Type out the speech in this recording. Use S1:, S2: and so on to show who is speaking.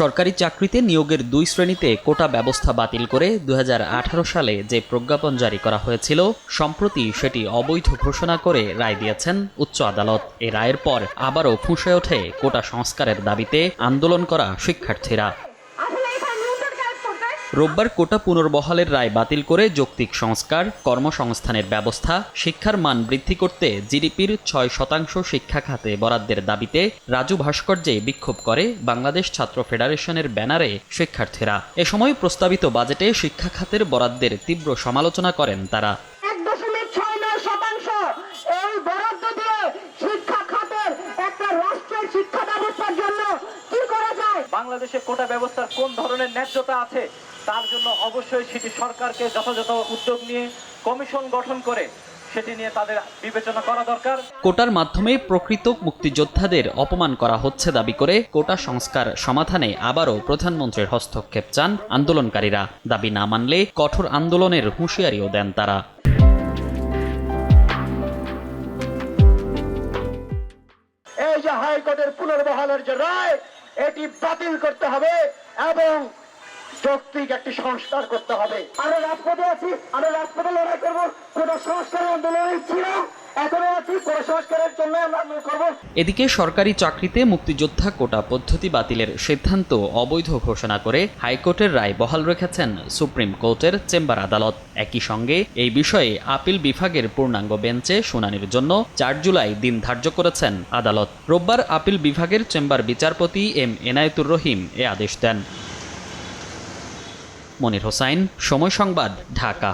S1: সরকারি চাকরিতে নিয়োগের দুই শ্রেণীতে কোটা ব্যবস্থা বাতিল করে দু হাজার আঠারো সালে যে প্রজ্ঞাপন জারি করা হয়েছিল, সম্প্রতি সেটি অবৈধ ঘোষণা করে রায় দিয়েছেন উচ্চ আদালত। এ রায়ের পর আবারও ফুঁসে ওঠে কোটা সংস্কারের দাবিতে আন্দোলন করা শিক্ষার্থীরা। রোববার কোটা পুনর্বহালের রায় বাতিল করে যৌক্তিক সংস্কার কর্মসংস্থানের ব্যবস্থা শিক্ষার মান বৃদ্ধি করতে জিডিপির ছয় শতাংশ শিক্ষা খাতে বরাদ্দের দাবিতে রাজু ভাস্কর্যে বিক্ষোভ করে বাংলাদেশ ছাত্র ফেডারেশনের ব্যানারে শিক্ষার্থীরা। এ সময় প্রস্তাবিত বাজেটে শিক্ষা খাতের বরাদ্দের তীব্র সমালোচনা করেন তারা।
S2: এক দশমিক ছয় নয় শতাংশ এই বরাদ্দ দিয়ে শিক্ষা খাতের একটা রাষ্ট্রের শিক্ষা ব্যবস্থার জন্য কি করা যায়?
S3: বাংলাদেশে কোটা ব্যবস্থার কোন ধরনের ন্যায্যতা আছে? তার জন্য অবশ্যই সেটি সরকারকে যথাযথ উদ্যোগ নিয়ে কমিশন গঠন করে সেটি নিয়ে তাদের বিবেচনা করা দরকার।
S1: কোটার মাধ্যমে প্রকৃত মুক্তিযোদ্ধাদের অপমান করা হচ্ছে দাবি করে কোটা সংস্কার সমাধানে আবারও প্রধানমন্ত্রীর হস্তক্ষেপ চান আন্দোলনকারীরা। দাবি না মানলে কঠোর আন্দোলনের হুঁশিয়ারিও দেন তারা।
S4: এই যে হাইকোর্টের পুনর্বহালের যে রায় এটি বাতিল করতে হবে এবং যৌক্তিক একটি সংস্কার করতে হবে। আমরা রাজপথে আছি, আমরা রাজপথে লড়াই করব। কোন আন্দোলনে
S1: এদিকে সরকারি চাকরিতে মুক্তিযোদ্ধা কোটা পদ্ধতি বাতিলের সিদ্ধান্ত অবৈধ ঘোষণা করে হাইকোর্টের রায় বহাল রেখেছেন সুপ্রিম কোর্টের চেম্বার আদালত। একই সঙ্গে এই বিষয়ে আপিল বিভাগের পূর্ণাঙ্গ বেঞ্চে শুনানির জন্য চার জুলাই দিন ধার্য করেছেন আদালত। রোববার আপিল বিভাগের চেম্বার বিচারপতি এম এনায়েতুর রহিম এ আদেশ দেন। মনির হোসাইন সময় সংবাদ ঢাকা।